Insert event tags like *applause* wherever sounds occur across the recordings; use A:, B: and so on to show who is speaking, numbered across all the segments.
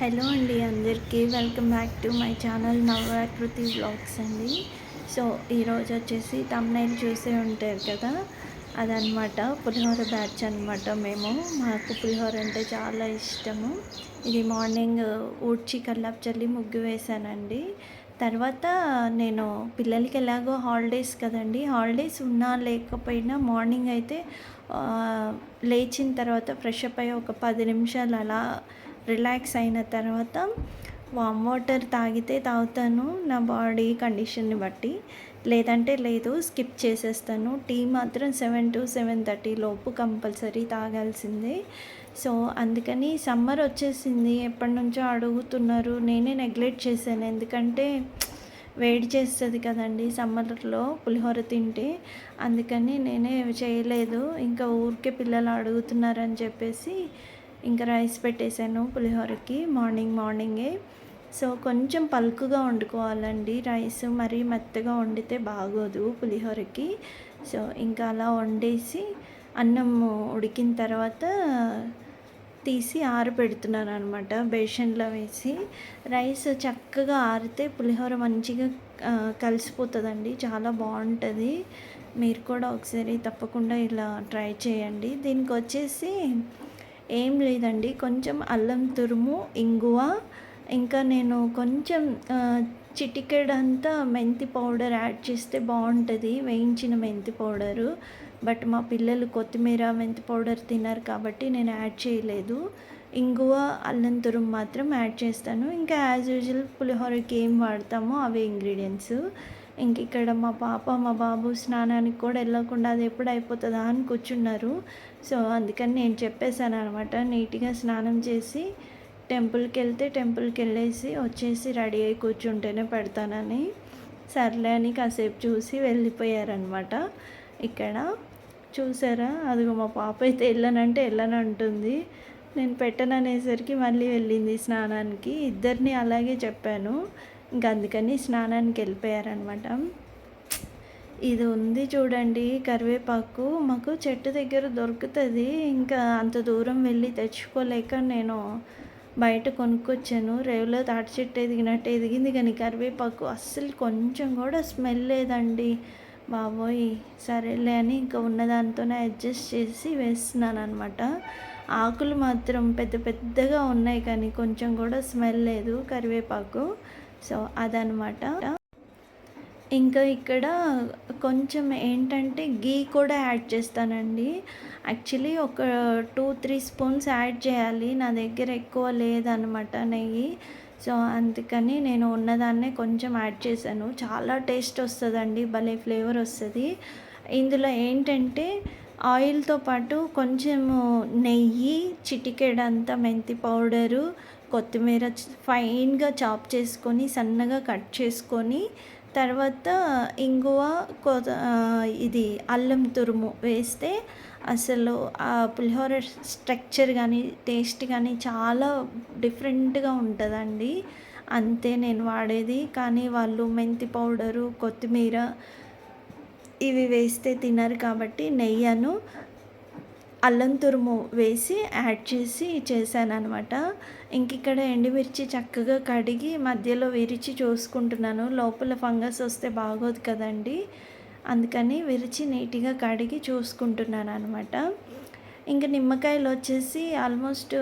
A: Hello అండి అందరికీ. Welcome back to my channel Navarakriti blogs అండి. సో ఈరోజు వచ్చేసి తమ్నైల్ చూసే ఉంటారు కదా? అదనమాట పులిహోర బ్యాచ్ అనమాట మేము. మాకు పులిహోర అంటే చాలా ఇష్టము. ఇది మార్నింగ్ ఊడ్చి కల్లాపు చల్లి ముగ్గు వేశానండి. తర్వాత నేను పిల్లలకి ఎలాగో హాలిడేస్ కదండి. హాలిడేస్ ఉన్నా లేకపోయినా మార్నింగ్ అయితే లేచిన తర్వాత ఫ్రెష్ అప్ అయ్యి ఒక పది నిమిషాలు అలా రిలాక్స్ అయిన తర్వాత వామ్ వాటర్ తాగితే తాగుతాను నా బాడీ కండిషన్ని బట్టి. లేదంటే లేదు స్కిప్ చేసేస్తాను. టీ మాత్రం సెవెన్ టు సెవెన్ థర్టీ లోపు కంపల్సరీ తాగాల్సిందే. సో అందుకని సమ్మర్ వచ్చేసింది. ఎప్పటి నుంచో అడుగుతున్నారు. నేనే నెగ్లెక్ట్ చేశాను. ఎందుకంటే వేడి చేస్తుంది కదండి సమ్మర్లో పులిహోర తింటే. అందుకని నేనే చేయలేదు. ఇంకా ఊరికే పిల్లలు అడుగుతున్నారని చెప్పేసి ఇంకా రైస్ పెట్టేశాను పులిహోరకి. మార్నింగ్ మార్నింగే. సో కొంచెం పలుకుగా వండుకోవాలండి. రైస్ మరీ మెత్తగా వండితే బాగోదు పులిహోరకి. సో ఇంకా అలా వండేసి అన్నం ఉడికిన తర్వాత తీసి ఆరబెడుతున్నాను అనమాట బేషన్లో వేసి. రైస్ చక్కగా ఆరితే పులిహోర మంచిగా కలిసిపోతుందండి. చాలా బాగుంటుంది. మీరు కూడా ఒకసారి తప్పకుండా ఇలా ట్రై చేయండి. దీనికి వచ్చేసి ఏం లేదండి. కొంచెం అల్లం తురుము ఇంగువ ఇంకా నేను కొంచెం చిటికెడంతా మెంతి పౌడర్ యాడ్ చేస్తే బాగుంటుంది. వేయించిన మెంతి పౌడరు. బట్ మా పిల్లలు కొత్తిమీర మెంతి పౌడర్ తిన్నారు కాబట్టి నేను యాడ్ చేయలేదు. ఇంగువ అల్లం తురుము మాత్రం యాడ్ చేస్తాను. ఇంకా యాజ్ యూజువల్ పులిహోరకి ఏం వాడతామో అవే ఇంగ్రీడియంట్స్. ఇంక ఇక్కడ మా పాప మా బాబు స్నానానికి కూడా వెళ్ళకుండా అది ఎప్పుడు అయిపోతుందా అని కూర్చున్నారు. సో అందుకని నేను చెప్పేశాను అనమాట నీట్గా స్నానం చేసి టెంపుల్కి వెళ్తే టెంపుల్కి వెళ్ళేసి వచ్చేసి రెడీ అయి కూర్చుంటేనే పెడతానని. సర్లే అని కాసేపు చూసి వెళ్ళిపోయారనమాట ఇక్కడ చూసారా? అదిగో మా పాప అయితే వెళ్ళనంటే వెళ్ళనంటుంది. నేను పెట్టననేసరికి మళ్ళీ వెళ్ళింది స్నానానికి. ఇద్దరిని అలాగే చెప్పాను. ఇంకా అందుకని స్నానానికి వెళ్ళిపోయారనమాట. ఇది ఉంది చూడండి కరివేపాకు. మాకు చెట్టు దగ్గర దొరుకుతుంది. ఇంకా అంత దూరం వెళ్ళి తెచ్చుకోలేక నేను బయట కొనుక్కొచ్చాను. రేవులో తాటి చెట్టు ఎదిగినట్టు ఎదిగింది కానీ కరివేపాకు అస్సలు కొంచెం కూడా స్మెల్ లేదండి. బాబోయ్ సరేలే అని ఇంకా ఉన్నదాంతోనే అడ్జస్ట్ చేసి వేస్తున్నాను అనమాట ఆకులు మాత్రం పెద్ద పెద్దగా ఉన్నాయి కానీ కొంచెం కూడా స్మెల్ లేదు కరివేపాకు. సో అదనమాట ఇంకా ఇక్కడ కొంచెం ఏంటంటే గీ కూడా యాడ్ చేస్తానండి. యాక్చువల్లీ ఒక టూ త్రీ స్పూన్స్ యాడ్ చేయాలి. నా దగ్గర ఎక్కువ లేదనమాట నెయ్యి. సో అందుకని నేను ఉన్నదాన్నే కొంచెం యాడ్ చేశాను. చాలా టేస్ట్ వస్తుందండి. భలే ఫ్లేవర్ వస్తుంది. ఇందులో ఏంటంటే ఆయిల్తో పాటు కొంచెము నెయ్యి చిటికెడంతా మెంతి పౌడరు కొత్తిమీర ఫైన్గా చాప్ చేసుకొని సన్నగా కట్ చేసుకొని తర్వాత ఇంగువ కొ- ఇది అల్లం తురుము వేస్తే అసలు ఆ పులిహోర స్ట్రక్చర్ కానీ టేస్ట్ కానీ చాలా డిఫరెంట్గా ఉంటుందండి. అంతే నేను వాడేది. కానీ వాళ్ళు మెంతి పౌడరు కొత్తిమీర ఇవి వేస్తే తినరు కాబట్టి నెయ్యను. అల్లం తురుము వేసి యాడ్ చేసి చేశాను అనమాట ఇంక ఇక్కడ ఎండుమిర్చి చక్కగా కడిగి మధ్యలో విరిచి చూసుకుంటున్నాను. లోపల ఫంగస్ వస్తే బాగోదు కదండి. అందుకని విరిచి నీట్గా కడిగి చూసుకుంటున్నాను అనమాట ఇంకా నిమ్మకాయలు వచ్చేసి ఆల్మోస్ట్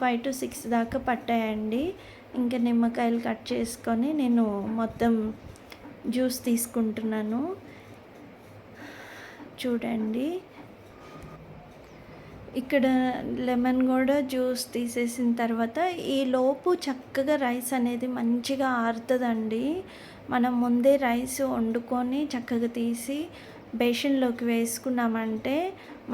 A: ఫైవ్ టు సిక్స్ దాకా పట్టాయండి. ఇంకా నిమ్మకాయలు కట్ చేసుకొని నేను మొత్తం జ్యూస్ తీసుకుంటున్నాను. చూడండి. ఇక్కడ లెమన్ కూడా జ్యూస్ తీసేసిన తర్వాత ఈ లోపు చక్కగా రైస్ అనేది మంచిగా ఆరుతుందండి. మనం ముందే రైస్ వండుకొని చక్కగా తీసి బేషన్లోకి వేసుకున్నామంటే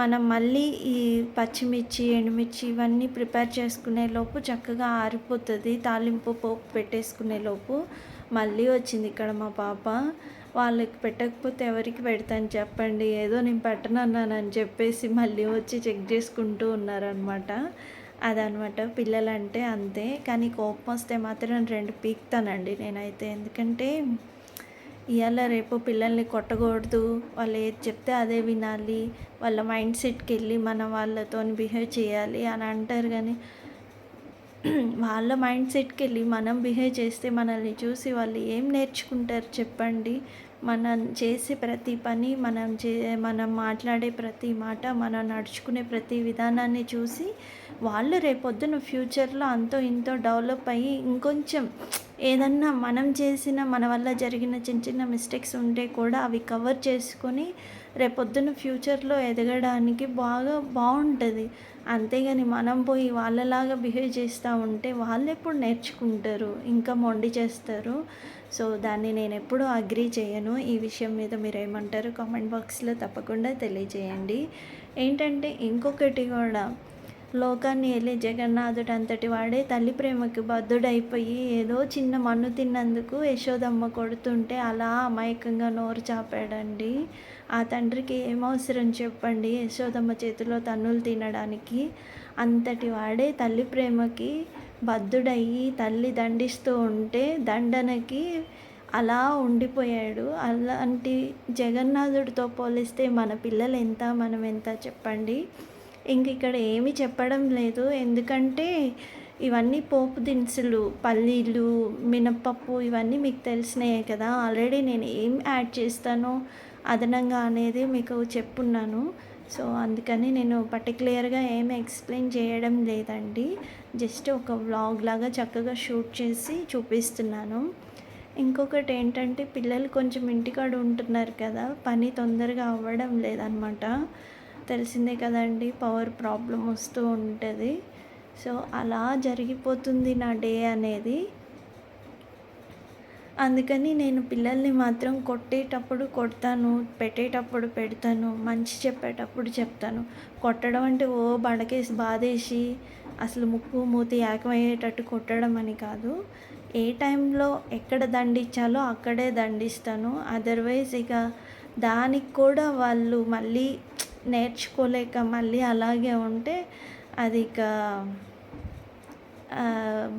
A: మనం మళ్ళీ ఈ పచ్చిమిర్చి ఎండుమిర్చి ఇవన్నీ ప్రిపేర్ చేసుకునే లోపు చక్కగా ఆరిపోతుంది. తాలింపు పోపు పెట్టేసుకునే లోపు మళ్ళీ వచ్చింది ఇక్కడ మా పాప. వాళ్ళకి పెట్టకపోతే ఎవరికి పెడతాను చెప్పండి ఏదో నేను పెట్టనన్నానని చెప్పేసి మళ్ళీ వచ్చి చెక్ చేసుకుంటూ ఉన్నారనమాట అదనమాట పిల్లలంటే అంతే. కానీ కోపం వస్తే మాత్రం రెండు పీక్తానండి నేనైతే. ఎందుకంటే ఇవాళ రేపు పిల్లల్ని కొట్టకూడదు. వాళ్ళు ఏది చెప్తే అదే వినాలి. వాళ్ళ మైండ్ సెట్కి వెళ్ళి మనం వాళ్ళతో బిహేవ్ చేయాలి అని అంటారు కానీ *clears throat* వాళ్ళ మైండ్ సెట్కి వెళ్ళి మనం బిహేవ్ చేస్తే మనల్ని చూసి వాళ్ళు ఏం నేర్చుకుంటారు చెప్పండి. మనం చేసే ప్రతి పని మనం చే మనం మాట్లాడే ప్రతి మాట మనం నడుచుకునే ప్రతి విధానాన్ని చూసి వాళ్ళు రేపొద్దున ఫ్యూచర్లో అంతో ఇంతో డెవలప్ అయ్యి ఇంకొంచెం ఏదన్నా మనం చేసిన మన వల్ల జరిగిన చిన్న చిన్న మిస్టేక్స్ ఉంటే కూడా అవి కవర్ చేసుకొని రేపొద్దున ఫ్యూచర్లో ఎదగడానికి బాగా బాగుంటుంది అంతేగాని మనం పోయి వాళ్ళలాగా బిహేవ్ చేస్తూ ఉంటే వాళ్ళు ఎప్పుడు నేర్చుకుంటారు ఇంకా మొండి చేస్తారు. సో దాన్ని నేను ఎప్పుడూ అగ్రీ చేయను. ఈ విషయం మీద మీరు ఏమంటారు కామెంట్ బాక్స్లో తప్పకుండా తెలియజేయండి. ఏంటంటే ఇంకొకటి కూడా లోకాన్ని ఏలే జగన్నాథుడు అంతటి వాడే తల్లి ప్రేమకి బద్ధుడైపోయి ఏదో చిన్న మన్ను తిన్నందుకు యశోదమ్మ కొడుతుంటే అలా అమాయకంగా నోరు చాపాడండి. ఆ తండ్రికి ఏమవసరం చెప్పండి. యశోదమ్మ చేతిలో తన్నులు తినడానికి అంతటి వాడే తల్లి ప్రేమకి బద్ధుడయ్యి తల్లి దండిస్తూ ఉంటే దండనకి అలా ఉండిపోయాడు. అలాంటి జగన్నాథుడితో పోలిస్తే మన పిల్లలు ఎంత మనం ఎంత చెప్పండి. ఇంక ఇక్కడ ఏమీ చెప్పడం లేదు. ఎందుకంటే ఇవన్నీ పోపు దినుసులు పల్లీలు మినప్పప్పు ఇవన్నీ మీకు తెలిసినాయే కదా. ఆల్రెడీ నేను ఏం యాడ్ చేస్తానో అదనంగా అనేది మీకు చెప్పున్నాను. సో అందుకని నేను పర్టికులర్గా ఏం ఎక్స్ప్లెయిన్ చేయడం లేదండి. జస్ట్ ఒక వ్లాగ్ లాగా చక్కగా షూట్ చేసి చూపిస్తున్నాను. ఇంకొకటి ఏంటంటే పిల్లలు కొంచెం ఇంటికాడ ఉంటున్నారు కదా. పని తొందరగా అవ్వడం లేదనమాట. తెలిసిందే కదండి పవర్ ప్రాబ్లం వస్తూ ఉంటుంది. సో అలా జరిగిపోతుంది నా డే అనేది. అందుకని నేను పిల్లల్ని మాత్రం కొట్టేటప్పుడు కొడతాను పెట్టేటప్పుడు పెడతాను మంచి చెప్పేటప్పుడు చెప్తాను. కొట్టడం అంటే ఓ బడకేసి బాధేసి అసలు ముక్కు మూతి ఏకమయ్యేటట్టు కొట్టడం అని కాదు. ఏ టైంలో ఎక్కడ దండించాలో అక్కడే దండిస్తాను. అదర్వైజ్ ఇక దానికి కూడా వాళ్ళు మళ్ళీ నేర్చుకోలేక మళ్ళీ అలాగే ఉంటే అది ఇక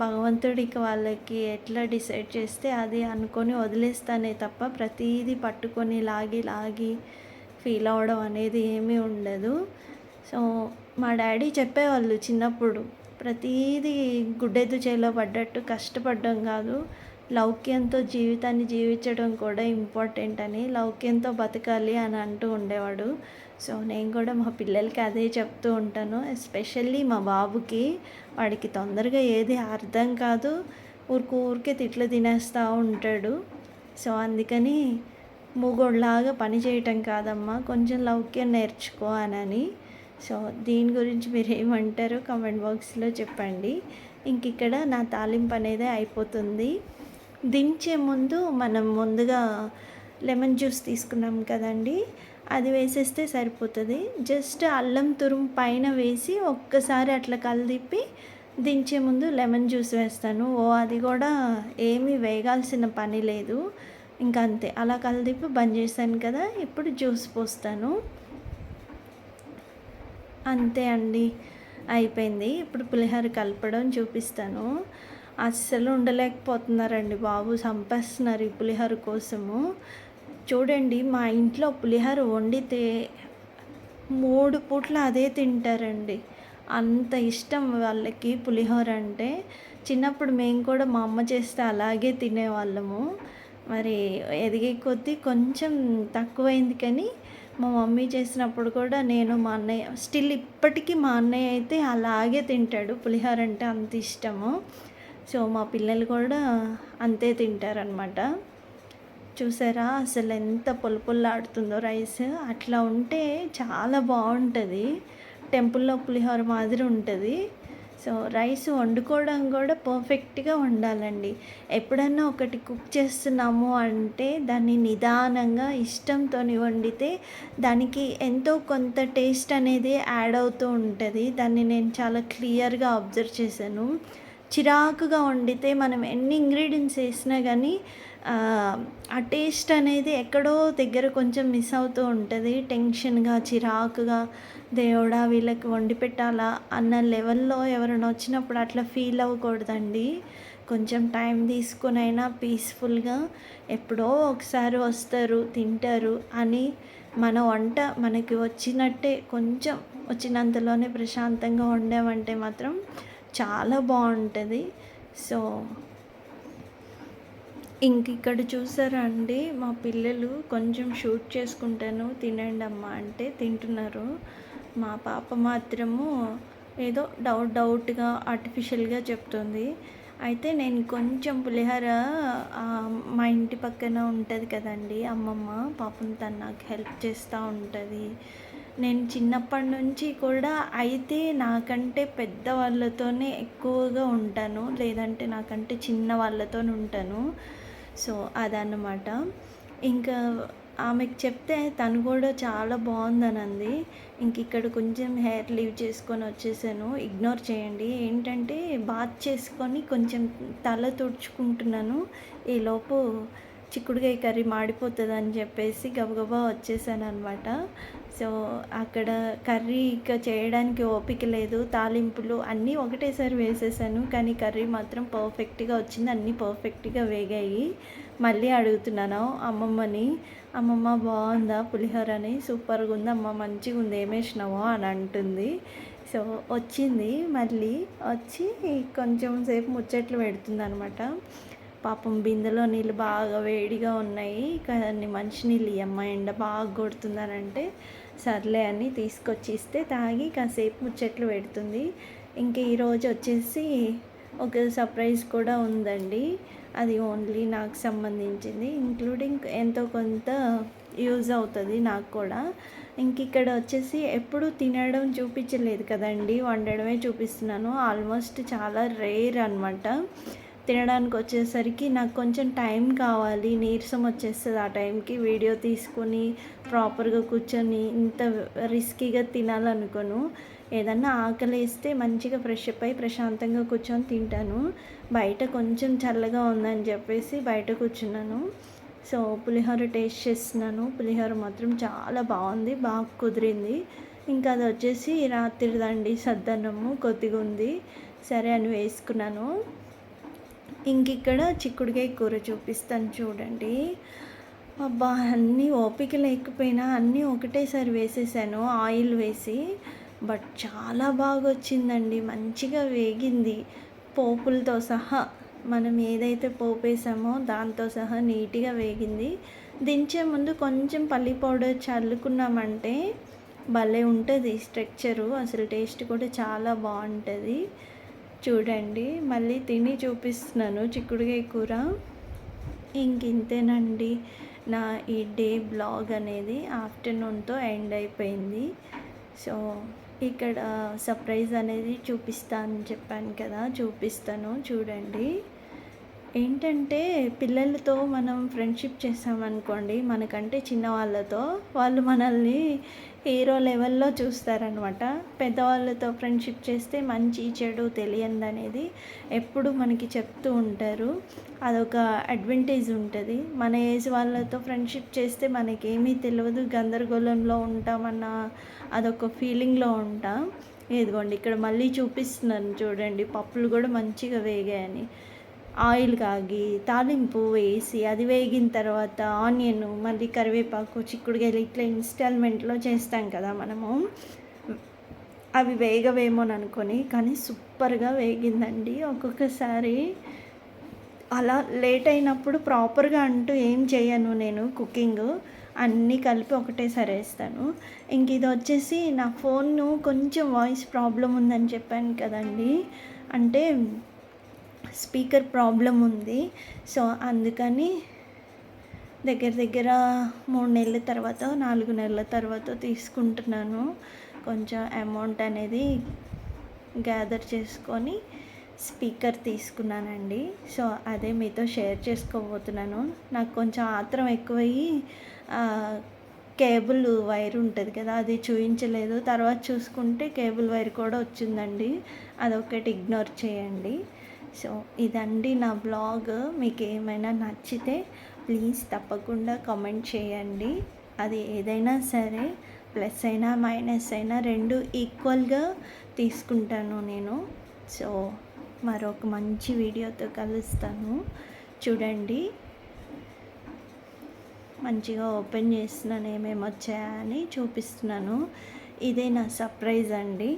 A: భగవంతుడికి వాళ్ళకి ఎట్లా డిసైడ్ చేస్తే అది అనుకొని వదిలేస్తానే తప్ప ప్రతిదీ పట్టుకొని లాగి లాగి ఫీల్ అవ్వడం అనేది ఏమీ ఉండదు. సో మా డాడీ చెప్పేవాళ్ళు చిన్నప్పుడు ప్రతీది గుడ్డెద్దు చేలో పడ్డట్టు కష్టపడ్డం కాదు. లౌక్యంతో జీవితాన్ని జీవించడం కూడా ఇంపార్టెంట్ అని లౌక్యంతో బతకాలి అని అంటూ ఉండేవాడు. సో నేను కూడా మా పిల్లలకి అదే చెప్తూ ఉంటాను. ఎస్పెషల్లీ మా బాబుకి వాడికి తొందరగా ఏది అర్థం కాదు. ఊరికి ఊరికే తిట్లు తినేస్తూ ఉంటాడు. సో అందుకని మూగోళ్ళలాగా పని చేయటం కాదమ్మా కొంచెం లౌక్యం నేర్చుకో అనని. సో దీని గురించి మీరు ఏమంటారో కామెంట్ బాక్స్లో చెప్పండి. ఇంక ఇక్కడ నా తాలింపు అనేది అయిపోతుంది. దించే ముందు మనం ముందుగా లెమన్ జ్యూస్ తీసుకున్నాం కదండి అది వేసేస్తే సరిపోతుంది. జస్ట్ అల్లం తురుము పైన వేసి ఒక్కసారి అట్లా కలిపి దించే ముందు లెమన్ జ్యూస్ వేస్తాను. ఓ అది కూడా ఏమీ వేగాల్సిన పని లేదు. ఇంకా అంతే అలా కలిపి బంద్ చేశాను కదా ఇప్పుడు జ్యూస్ పోస్తాను. అంతే అండి అయిపోయింది. ఇప్పుడు పులిహోర కలపడం చూపిస్తాను. అస్సలు ఉండలేకపోతున్నారండి బాబు. చంపేస్తున్నారు ఈ పులిహోర కోసము. చూడండి మా ఇంట్లో పులిహోర వండితే మూడు పూట్ల అదే తింటారండి. అంత ఇష్టం వాళ్ళకి పులిహోర అంటే. చిన్నప్పుడు మేము కూడా మా అమ్మ చేస్తే అలాగే తినేవాళ్ళము. మరి ఎదిగే కొద్దీ కొంచెం తక్కువైంది కానీ మా మమ్మీ చేసినప్పుడు కూడా నేను మా అన్నయ్య స్టిల్ ఇప్పటికీ మా అన్నయ్య అయితే అలాగే తింటాడు. పులిహోర అంటే అంత ఇష్టము. సో మా పిల్లలు కూడా అంతే తింటారనమాట చూసారా అసలు ఎంత పొలపొల్లాడుతుందో రైస్. అట్లా ఉంటే చాలా బాగుంటుంది. టెంపుల్లో పులిహోర మాదిరి ఉంటుంది. సో రైస్ వండుకోవడం కూడా పర్ఫెక్ట్గా వండాలండి. ఎప్పుడన్నా ఒకటి కుక్ చేస్తున్నాము అంటే దాన్ని నిదానంగా ఇష్టంతో వండితే దానికి ఎంతో కొంత టేస్ట్ అనేది యాడ్ అవుతూ ఉంటుంది. దాన్ని నేను చాలా క్లియర్గా అబ్జర్వ్ చేశాను. చిరాకుగా వండితే మనం ఎన్ని ఇంగ్రీడియంట్స్ వేసినా కానీ ఆ టేస్ట్ అనేది ఎక్కడో దగ్గర కొంచెం మిస్ అవుతూ ఉంటుంది. టెన్షన్గా చిరాకుగా దేవుడా వీళ్ళకి వండి పెట్టాలా? అన్న లెవెల్లో ఎవరైనా వచ్చినప్పుడు అట్లా ఫీల్ అవ్వకూడదండి. కొంచెం టైం తీసుకుని అయినా పీస్ఫుల్గా ఎప్పుడో ఒకసారి వస్తారు తింటారు అని మన వంట మనకి వచ్చినట్టే కొంచెం వచ్చినంతలోనే ప్రశాంతంగా వండామంటే మాత్రం చాలా బాగుంటుంది. సో ఇంక ఇక్కడ చూసారా అండి మా పిల్లలు కొంచెం షూట్ చేసుకుంటాను తినండి అమ్మా అంటే తింటున్నారు. మా పాప మాత్రము ఏదో డౌట్ డౌట్గా ఆర్టిఫిషియల్గా చెప్తుంది. అయితే నేను కొంచెం పులిహోర మా ఇంటి పక్కన ఉంటుంది కదండి అమ్మమ్మ పాపం తను నాకు హెల్ప్ చేస్తూ ఉంటుంది. నేను చిన్నప్పటి నుంచి కూడా అయితే నాకంటే పెద్ద వాళ్ళతోనే ఎక్కువగా ఉంటాను. లేదంటే నాకంటే చిన్న వాళ్ళతో ఉంటాను. సో అదన్నమాట. ఇంకా ఆమెకు చెప్తే తను కూడా చాలా బాగుందనంది. ఇంక ఇక్కడ కొంచెం హెయిర్ లీవ్ చేసుకొని వచ్చేసాను. ఇగ్నోర్ చేయండి. ఏంటంటే బాత్ చేసుకొని కొంచెం తల తుడుచుకుంటున్నాను. ఈలోపు చిక్కుడుకాయ కర్రీ మాడిపోతుంది అని చెప్పేసి గబగబా వచ్చేసాను అనమాట సో అక్కడ కర్రీ ఇక చేయడానికి ఓపిక లేదు. తాలింపులు అన్నీ ఒకటేసారి వేసేసాను. కానీ కర్రీ మాత్రం పర్ఫెక్ట్గా వచ్చింది. అన్నీ పర్ఫెక్ట్గా వేగాయి. మళ్ళీ అడుగుతున్నాను అమ్మమ్మని. అమ్మమ్మ బాగుందా? పులిహోర అని సూపర్గా ఉంది అమ్మ. మంచిగా ఉంది. ఏమేసినావో అని అంటుంది. సో వచ్చింది. మళ్ళీ వచ్చి కొంచెం సేపు ముచ్చట్లు పెడుతుంది అనమాట పాపం బిందెలో నీళ్ళు బాగా వేడిగా ఉన్నాయి. కానీ మంచినీళ్ళు ఇవ్వమ్మ ఎండ బాగా కొడుతుందనంటే సర్లే అని తీసుకొచ్చి ఇస్తే తాగి కాసేపు ముచ్చట్లు పెడుతుంది. ఇంక ఈరోజు వచ్చేసి ఒక సర్ప్రైజ్ కూడా ఉందండి. అది ఓన్లీ నాకు సంబంధించింది. ఇంక్లూడింగ్ ఎంతో కొంత యూజ్ అవుతుంది నాకు కూడా. ఇంక ఇక్కడ వచ్చేసి ఎప్పుడు తినడం చూపించలేదు కదండి. వండడమే చూపిస్తున్నాను. ఆల్మోస్ట్ చాలా రేర్ అనమాట తినడానికి వచ్చేసరికి నాకు కొంచెం టైం కావాలి. నీరసం వచ్చేస్తుంది ఆ టైంకి. వీడియో తీసుకొని ప్రాపర్గా కూర్చొని ఇంత రిస్కీగా తినాలనుకోను. ఏదన్నా ఆకలి వేస్తే మంచిగా ఫ్రెష్ అప్ అయి ప్రశాంతంగా కూర్చొని తింటాను. బయట కొంచెం చల్లగా ఉందని చెప్పేసి బయట కూర్చున్నాను. సో పులిహోర టేస్ట్ చేస్తున్నాను. పులిహోర మాత్రం చాలా బాగుంది. బాగా కుదిరింది. ఇంకా అది వచ్చేసి రాత్రిదండి. సద్దన్నము కొద్దిగా ఉంది సరే అని వేసుకున్నాను. ఇంక ఇక్కడ చిక్కుడుకాయ కూర చూపిస్తాను చూడండి. అబ్బా అన్నీ ఓపిక లేకపోయినా అన్నీ ఒకటేసారి వేసేసాను ఆయిల్ వేసి. బట్ చాలా బాగా వచ్చిందండి మంచిగా వేగింది. పోపులతో సహా మనం ఏదైతే పోపేసామో దాంతో సహా నీట్గా వేగింది. దించే ముందు కొంచెం పల్లి పౌడర్ చల్లుకున్నామంటే భలే ఉంటుంది స్ట్రక్చరు అసలు టేస్ట్ కూడా చాలా బాగుంటుంది. చూడండి మళ్ళీ తిని చూపిస్తున్నాను చిక్కుడుకాయ కూర. ఇంకింతేనండి నా ఈ డే బ్లాగ్ అనేది ఆఫ్టర్నూన్తో ఎండ్ అయిపోయింది. సో ఇక్కడ సర్ప్రైజ్ అనేది చూపిస్తాను చెప్పాను కదా చూపిస్తాను చూడండి. ఏంటంటే పిల్లలతో మనం ఫ్రెండ్షిప్ చేసామనుకోండి మనకంటే చిన్న వాళ్ళతో వాళ్ళు మనల్ని హీరో లెవెల్లో చూస్తారనమాట పెద్దవాళ్ళతో ఫ్రెండ్షిప్ చేస్తే మంచి చెడు తెలియదు అనేది ఎప్పుడు మనకి చెప్తూ ఉంటారు. అదొక అడ్వాంటేజ్ ఉంటుంది. మన ఏజ్ వాళ్ళతో ఫ్రెండ్షిప్ చేస్తే మనకేమీ తెలియదు గందరగోళంలో ఉంటామన్న అదొక ఫీలింగ్లో ఉంటాం. ఇదిగోండి ఇక్కడ మళ్ళీ చూపిస్తున్నాను చూడండి పప్పులు కూడా మంచిగా వేగాయని. ఆయిల్ కాగి తాలింపు వేసి అది వేగిన తర్వాత ఆనియన్ మళ్ళీ కరివేపాకు చిక్కుడుకాయలు ఇట్లా ఇన్స్టాల్మెంట్లో చేస్తాం కదా మనము. అవి వేగవేమోని అనుకొని కానీ సూపర్గా వేగిందండి ఒక్కొక్కసారి. అలా లేట్ అయినప్పుడు ప్రాపర్గా అంటూ ఏం చేయను నేను కుకింగ్. అన్నీ కలిపి ఒకటేసారి వేస్తాను. ఇంక ఇది వచ్చేసి నా ఫోన్ను కొంచెం వాయిస్ ప్రాబ్లం ఉందని చెప్పాను కదండి. అంటే స్పీకర్ ప్రాబ్లం ఉంది. సో అందుకని దగ్గర దగ్గర మూడు నెలల తర్వాత నాలుగు నెలల తర్వాత తీసుకుంటున్నాను. కొంచెం అమౌంట్ అనేది గ్యాదర్ చేసుకొని స్పీకర్ తీసుకున్నానండి. సో అదే మీతో షేర్ చేసుకోబోతున్నాను. నాకు కొంచెం ఆత్రం ఎక్కువయ్యి కేబుల్ వైర్ ఉంటుంది కదా అది చూపించలేదు తర్వాత చూసుకుంటే కేబుల్ వైర్ కూడా వచ్చిందండి. అదొకటి ఇగ్నోర్ చేయండి. సో ఇదండి నా బ్లాగ్ మీకు ఏమైనా నచ్చితే ప్లీజ్ తప్పకుండా కామెంట్ చేయండి. అది ఏదైనా సరే ప్లస్ అయినా మైనస్ అయినా రెండు ఈక్వల్గా తీసుకుంటాను నేను. సో మరొక మంచి వీడియోతో కలుస్తాను. చూడండి. మంచిగా ఓపెన్ చేస్తున్నాను ఏమేమి వచ్చాయని చూపిస్తున్నాను. ఇదే నా సర్ప్రైజ్ అండి.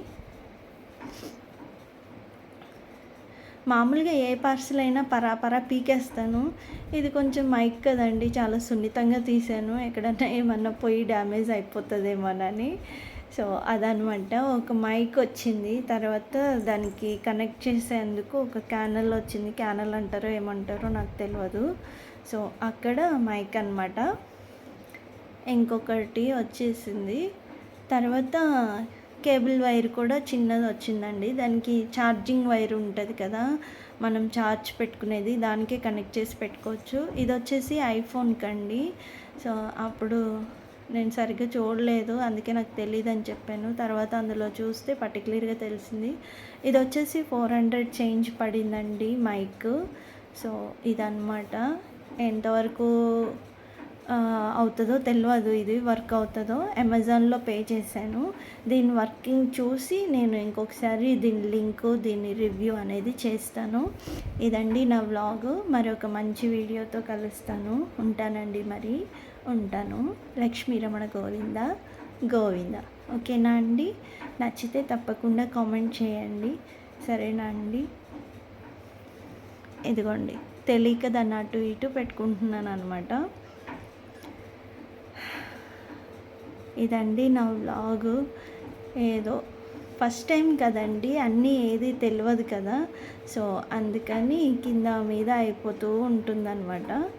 A: మామూలుగా ఏ పార్సిల్ అయినా పరా పీకేస్తాను. ఇది కొంచెం మైక్ కదండి చాలా సున్నితంగా తీసాను ఎక్కడన్నా ఏమన్నా పోయి డ్యామేజ్ అయిపోతుందేమోనని సో అదనమాట. ఒక మైక్ వచ్చింది. తర్వాత దానికి కనెక్ట్ చేసేందుకు ఒక క్యానల్ వచ్చింది. క్యానల్ అంటారో ఏమంటారో నాకు తెలియదు సో అక్కడ మైక్ అనమాట ఇంకొకటి వచ్చేసింది. తర్వాత కేబుల్ వైర్ కూడా చిన్నది వచ్చిందండి. దానికి ఛార్జింగ్ వైర్ ఉంటుంది కదా మనం ఛార్జ్ పెట్టుకునేది దానికే కనెక్ట్ చేసి పెట్టుకోవచ్చు. ఇది వచ్చేసి ఐఫోన్కి అండి సో అప్పుడు నేను సరిగ్గా చూడలేదు అందుకే నాకు తెలియదు అని చెప్పాను. తర్వాత అందులో చూస్తే పర్టికులర్గా తెలిసింది. ఇది వచ్చేసి ఫోర్ హండ్రెడ్ చేంజ్ పడిందండి మైక్. సో ఇదన్నమాట. ఎంతవరకు అవుతుందో తెలియదు ఇది వర్క్ అవుతుందో అమెజాన్లో పే చేశాను. దీని వర్కింగ్ చూసి నేను ఇంకొకసారి దీని లింక్ దీని రివ్యూ అనేది చేస్తాను. ఇదండి నా వ్లాగ్. మరి ఒక మంచి వీడియోతో కలుస్తాను. ఉంటానండి మరి. ఉంటాను. లక్ష్మీ రమణ గోవింద. గోవింద. ఓకేనా అండి? నచ్చితే తప్పకుండా కామెంట్ చేయండి. సరేనా అండి? ఇదిగోండి. తెలియక దాన్ని అటు ఇటు పెట్టుకుంటున్నాను అనమాట ఇదండి నా వ్లాగు. ఏదో ఫస్ట్ టైం కదండి అన్నీ ఏది తెలియదు కదా. సో అందుకని కింద మీద అయిపోతూ ఉంటుందన్నమాట.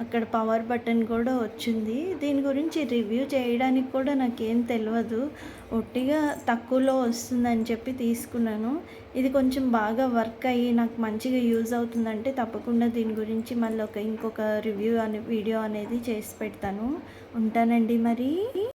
A: అక్కడ పవర్ బటన్ కూడా వచ్చింది. దీని గురించి రివ్యూ చేయడానికి కూడా నాకేం తెలియదు ఒట్టిగా తక్కువలో వస్తుందని చెప్పి తీసుకున్నాను. ఇది కొంచెం బాగా వర్క్ అయ్యి నాకు మంచిగా యూజ్ అవుతుందంటే తప్పకుండా దీని గురించి మళ్ళీ ఒక ఇంకొక రివ్యూ అనే వీడియో అనేది చేసి పెడతాను. ఉంటానండి మరి.